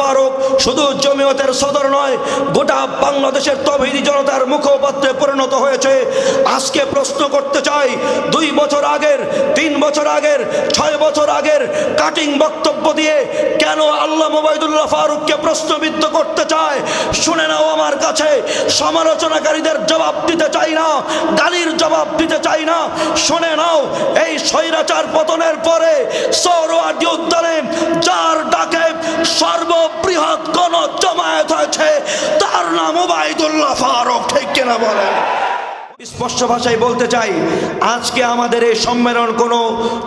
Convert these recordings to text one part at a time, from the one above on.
ফারুক শুধু সদর নয়, গোটা বাংলাদেশের জনতার মুখপাত্রে পরিণত হয়েছে। আজকে করতে চাই, দুই বছর আগের, তিন বছর আগের, ছয় বছর আগের বক্তব্য দিয়ে কেন ফারুককে প্রশ্নবিদ্ধ করতে চায়? শুনে নাও আমার কাছে, সমালোচনাকারীদের জবাব দিতে চাই না, গালির জবাব দিতে চাই না। শুনে নাও, এই স্বৈরাচার পতনের পরে সৌরওয়ার্দী উদ্যানে যার ডাকে সর্ববৃহৎ কোন জমায়েত হয়েছে তার নাম ওবায়দুল্লাহ ফারুক ঠিক কিনা বলেন? স্পষ্ট ভাষায় বলতে চাই, আজকে আমাদের এই সম্মেলন কোনো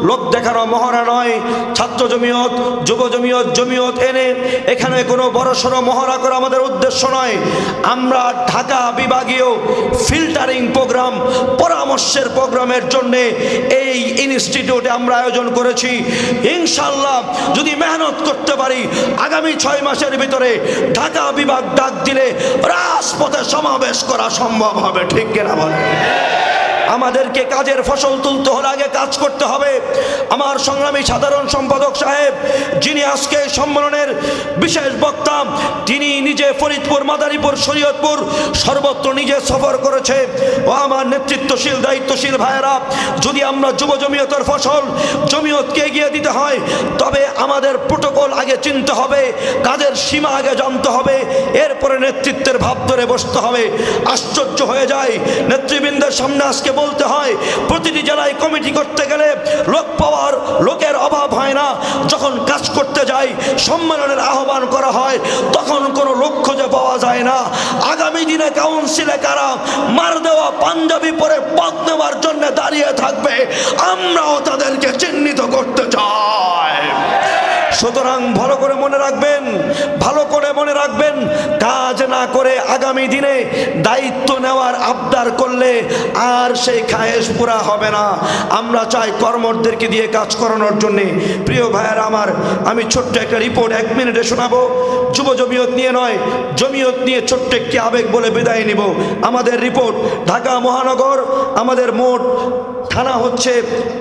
লোক দেখানো মহড়া নয়। ছাত্র জমিয়ত, যুব জমিয়ত জমিয়ত এনে এখানে কোনো বড় সড়ো মহড়া করা আমাদের উদ্দেশ্য নয়। আমরা ঢাকা বিভাগীয় ফিল্টারিং প্রোগ্রাম, পরামর্শের প্রোগ্রামের জন্য এই ইনস্টিটিউটে আমরা আয়োজন করেছি। ইনশাল্লাহ যদি মেহনত করতে পারি, আগামী ছয় মাসের ভিতরে ঢাকা বিভাগ ডাক দিলে রাজপথে সমাবেশ করা সম্ভব হবে ঠিক কিনা বলে আমাদেরকে কাজের ফসল তুলতে হলে আগে কাজ করতে হবে। আমার সংগ্রামী সাধারণ সম্পাদক সাহেব, যিনি আজকে সম্মেলনের বিশেষ বক্তা, তিনি নিজে ফরিদপুর, মাদারীপুর, শরীয়তপুর সর্বত্র নিজে সফর করেছে। ও আমার নেতৃত্বশীল, দায়িত্বশীল ভাইয়েরা, যদি আমরা যুব জমিয়তের ফসল জমিয়তকে এগিয়ে দিতে হয়, তবে আমাদের প্রোটোকল আগে চিনতে হবে, কাজের সীমা আগে জানতে হবে, এরপরে নেতৃত্বের ভাব ধরে বসতে হবে। আশ্চর্য হয়ে যায়, নেতৃবৃন্দের সামনে আজকে বলতে হয়, প্রতিটি জেলায় কমিটি করতে গেলে লোক পাওয়ার লোকের অভাব হয় না। যখন কাজ করতে যাই, সম্মেলনের আহ্বান করা হয়, তখন কোনো লক্ষ্য খুঁজে পাওয়া যায় না। আগামী দিনে কাউন্সিলে কারা মার দেওয়া পাঞ্জাবি পরে পথ নেওয়ার জন্য দাঁড়িয়ে থাকবে, আমরাও তাদেরকে চিহ্নিত করতে চাই। সুতরাং ভালো করে মনে রাখবেন, ভালো করে মনে রাখবেন, কাজ না করে আগামী দিনে দায়িত্ব নেওয়ার আবদার করলে আর সেই খায়েশ পুরা হবে না। আমরা চাই কর্মরদেরকে দিয়ে কাজ করানোর জন্যে। প্রিয় ভাইয়ের আমার, আমি ছোট্ট একটা রিপোর্ট এক মিনিটে শোনাবো। যুব জমিয়ত নিয়ে নয়, জমিয়ত নিয়ে ছোট্ট একটি আবেগ বলে বিদায় নিব। আমাদের রিপোর্ট ঢাকা মহানগর, আমাদের মোট থানা হচ্ছে,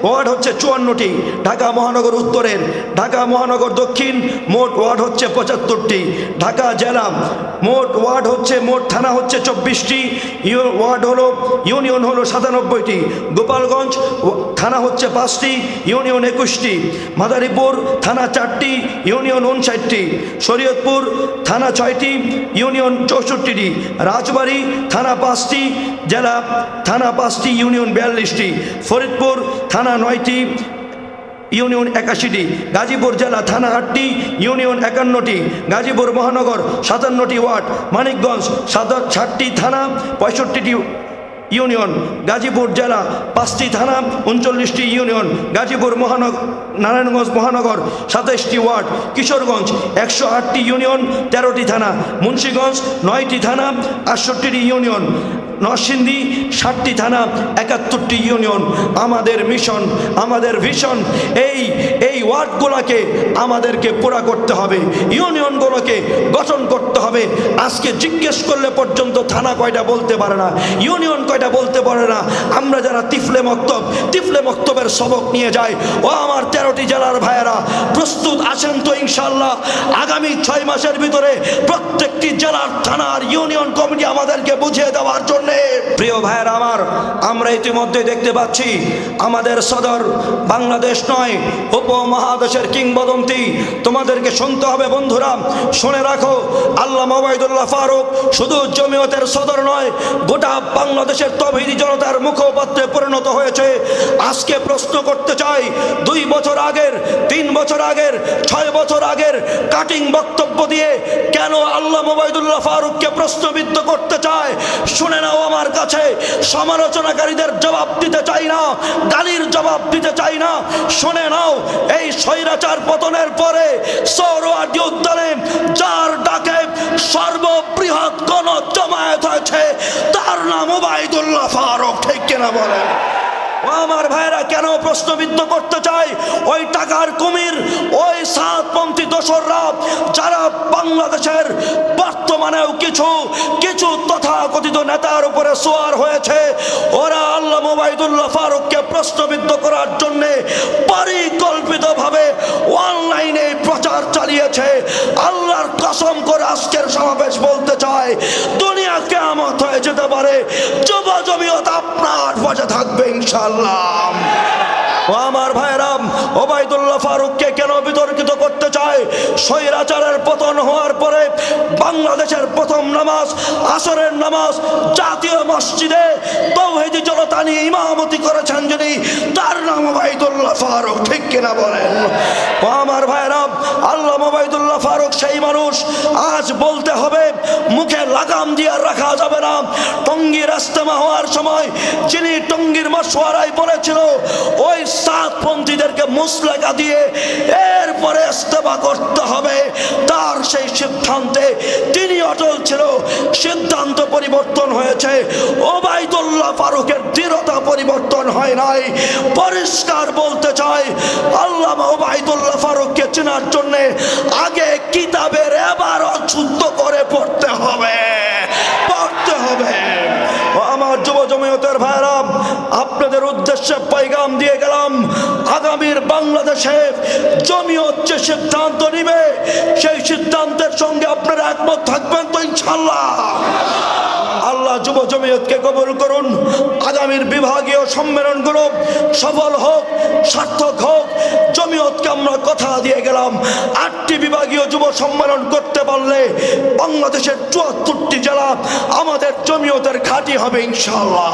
ওয়ার্ড হচ্ছে চুয়ান্নটি, ঢাকা মহানগর উত্তরের, ঢাকা মহানগর দক্ষিণ, মোট ওয়ার্ড হচ্ছে পঁচাত্তরটি, ঢাকা জেলা, মোট ওয়ার্ড হচ্ছে, মোট থানা হচ্ছে চব্বিশটি ওয়ার্ড হলো, ইউনিয়ন হলো সাতানব্বইটি, গোপালগঞ্জ থানা হচ্ছে পাঁচটি, ইউনিয়ন একুশটি, মাদারীপুর থানা চারটি, ইউনিয়ন উনষাটটি, শরীয়তপুর থানা ছয়টি, ইউনিয়ন চৌষট্টিটি, রাজবাড়ি থানা পাঁচটি, জেলা থানা পাঁচটি, ইউনিয়ন বিয়াল্লিশটি ফরিদপুর থানা নয়টি, ইউনিয়ন একাশিটি, গাজীপুর জেলা থানা আটটি, ইউনিয়ন একান্নটি, গাজীপুর মহানগর সাতান্নটি ওয়ার্ড, মানিকগঞ্জ সাত- ষাটটি থানা, পঁয়ষট্টিটি ইউনিয়ন, গাজীপুর জেলা পাঁচটি থানা, উনচল্লিশটি ইউনিয়ন, গাজীপুর মহানগর নারায়ণগঞ্জ মহানগর সাতাইশটি ওয়ার্ড, কিশোরগঞ্জ একশো আটটি ইউনিয়ন, তেরোটি থানা, মুন্সীগঞ্জ নয়টি থানা, আটষট্টিটি ইউনিয়ন। নরসিংদী ষাটটি থানা, একাত্তরটি ইউনিয়ন। আমাদের মিশন আমাদের ভিশন এই এই ওয়ার্ডগুলোকে আমাদেরকে পুরা করতে হবে। ইউনিয়নগুলোকে গঠন করতে হবে। আজকে জিজ্ঞেস করলে পর্যন্ত থানা কয়টা বলতে পারে না, ইউনিয়ন কয়টা বলতে পারে না। আমরা যারা তিফলে মক্তব, তিফলে মক্তবের সবক নিয়ে যাই, ও আমার তেরোটি জেলার ভাইয়েরা, প্রস্তুত আছেন তো ইনশাল্লাহ আগামী ছয় মাসের ভিতরে প্রত্যেকটি জেলার থানার ইউনিয়ন কমিটি আমাদেরকে বুঝিয়ে দেওয়ার জন্য প্রিয় ভাইয়েরা আমার, আমরা ইতিমধ্যে দেখতে পাচ্ছি, আমাদের সদর বাংলাদেশ নয়, উপমহাদেশের কিংবদন্তি। তোমাদেরকে শুনতে হবে বন্ধুরা, শুনে রাখো আল্লাহ মোবাইদুল্লাহ ফারুক শুধু জমিয়তের সদর নয়, গোটা বাংলাদেশের তভিদি জনতার মুখপাত্রে পরিণত হয়েছে। আজকে প্রশ্ন করতে চাই, দুই বছর আগের, তিন বছর আগের, ছয় বছর আগের কাটিং বক্তব্য দিয়ে কেন আল্লাহ মোবাইদুল্লাহ ফারুককে প্রশ্নবিদ্ধ করতে চায়? শুনে নাও আমার কাছে। সমালোচনাকারীদের জবাব দিতে চাই না, গালির জবাব দিতে চাই না। শুনে নাও, এই স্বৈরাচার পতনের পরে সৌরওয়ার্দী উদ্যানে যার ডাকে সর্ববৃহৎ কোন জমায়েত হয়েছে, তার নাম ওবায়দুল্লাহ ফারুক, ঠিক কিনা বলেন? আমার ভাইরা কেন প্রশ্নবিদ্ধ করতে চাই? ওই টাকার কুমির, ওই সাত সাতপন্থী দোসররা, যারা বাংলাদেশের বর্তমানেও কিছু কিছু নেতার উপরে সোয়ার হয়েছে। ওরা আল্লাহ মোবাইদুল্লাহ ফারুককে প্রশ্নবিদ্ধ করার জন্যে পরিকল্পিতভাবে অনলাইনে প্রচার চালিয়েছে। আল্লাহর কসম করে আজকের সমাবেশ বলতে চায় দুনিয়া কেমত হয়ে যেতে পারে। জমিয়ত আপনার পাশে থাকবে ইনশাল্লাহ আমার ভাইরাম ওবায়দুল্লাহ ফারুককে কেন বিতর্কিত করতে চায়? স্বৈরাচারের পতন হওয়ার পরে বাংলাদেশের প্রথম নামাজ, আসরের নামাজ, জাতীয় মসজিদে তৌহিদি জনতা নিয়ে ইমামতি করেছেন যদি, তার নাম ওবায়দুল্লাহ ফারুক, ঠিক কিনা বলেন? আমার ভাইরাম আল্লাহ ওবায়দুল্লাহ ফারুক সেই মানুষ। আজ বলতে হবে, মুখে লাগাম দিয়ে রাখা যাবে না। টঙ্গির আস্তেমা হওয়ার সময় যিনি টঙ্গির মশওয়ারায় বলেছিল, ওই সাতপন্থীদেরকে মুসলেকা দিয়ে এরপরে ইস্তেফা করতে হবে। তার সেই সিদ্ধান্তে তিনি অটল ছিল, সিদ্ধান্ত পরিবর্তন হয়েছে। ওবায়দুল্লাহ ফারুকের দৃঢ়তা পরিবর্তন হয় নাই। পরিষ্কার বলতে চাই আল্লাহ ওবায়দুল্লাহ ফারুককে চেনার জন্য আগে কিতাবের এবার অশুদ্ধ করে পড়তে হবে। পড়তে হবে। আমার যুব জমিয়তের ভাইরাম আপনাদের উদ্দেশ্যে পাইগাম দিয়ে গেলাম। আগামীর বাংলাদেশে জমিয়ত যে সিদ্ধান্ত নিবে। সেই সিদ্ধান্তের সঙ্গে আপনারা একমত থাকবেন তো ইনশাল্লাহ আল্লাহ যুব জমিয়তকে কবুল করুন। আগামীর বিভাগীয় সম্মেলন সম্মেলনগুলো সফল হোক, সার্থক হোক। জমিয়তকে আমরা কথা দিয়ে গেলাম। আটটি বিভাগীয় যুব সম্মেলন করতে পারলে বাংলাদেশের চুয়াত্তরটি জেলা আমাদের জমিয়তের ঘাঁটি হবে ইনশাআল্লাহ।